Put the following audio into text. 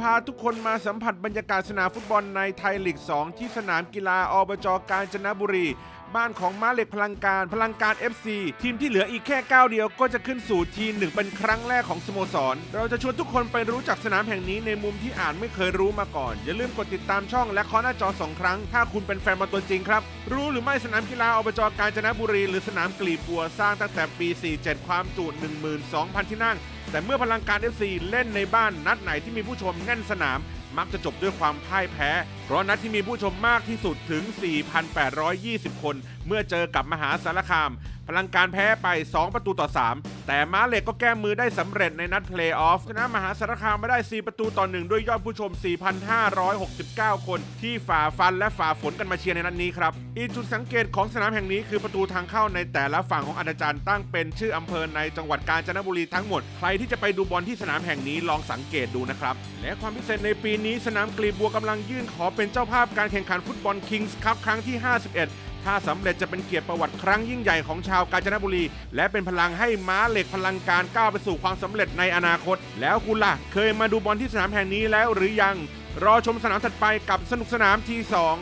พาทุกคนมาสัมผัสบรรยากาศสนามฟุตบอลในไทยลีก 2 ที่สนามกีฬาอบจกาญจนบุรี บ้านของม้าเหล็กพลังการพลังการ FC ทีมที่เหลืออีกแค่ก้าวเดียวก็จะขึ้นสู่ทีหนึ่งเป็นครั้งแรกของสโมสร เราจะชวนทุกคนไปรู้จักสนามแห่งนี้ในมุมที่อ่านไม่เคยรู้มาก่อน อย่าลืมกดติดตามช่องและเคาะหน้าจอสองครั้ง ถ้าคุณเป็นแฟนบอลตัวจริงครับ รู้หรือไม่สนามกีฬาอบจกาญจนบุรีหรือสนามกลีบบัวสร้างตั้งแต่ปี 47 ความจุ 12,000 ที่นั่ง แต่เมื่อพลังการ FC เล่นในบ้านนัดไหนที่มีผู้ชมแน่นสนาม มักจะจบด้วยความพ่ายแพ้ เพราะนัดที่มีผู้ชมมากที่สุดถึง 4,820 คน เมื่อเจอกับมหาสารคาม พลังการแพ้ไป 2 ประตูต่อ 3 แต่ม้าเหล็กก็แก้มือได้สำเร็จในนัดเพลย์ออฟชนะมหาสารคามมาได้ 4 ประตูต่อ 1 ด้วยยอดผู้ชม 4,569 คนที่ฝ่าฟันและฝ่าฝนกันมาเชียร์ในนัดนี้ครับ อีกจุดสังเกตของสนามแห่งนี้คือประตูทางเข้าในแต่ละฝั่งของอาจารย์ตั้งเป็นชื่ออำเภอในจังหวัดกาญจนบุรีทั้งหมด ใครที่จะไปดูบอลที่สนามแห่งนี้ลองสังเกตดูนะครับ และความพิเศษในปีนี้สนามกลีบบัวกำลังยื่นขอเป็นเจ้าภาพการแข่งขันฟุตบอลคิงส์คัพครั้งที่ 51 ถ้าสำเร็จจะเป็นเกียรติประวัติครั้งยิ่งใหญ่ของชาวกาญจนบุรี และเป็นพลังให้ม้าเหล็กพลังการก้าวไปสู่ความสำเร็จในอนาคต แล้วคุณล่ะเคยมาดูบอลที่สนามแห่งนี้แล้วหรือยัง รอชมสนามถัดไปกับสนุกสนามทีสอง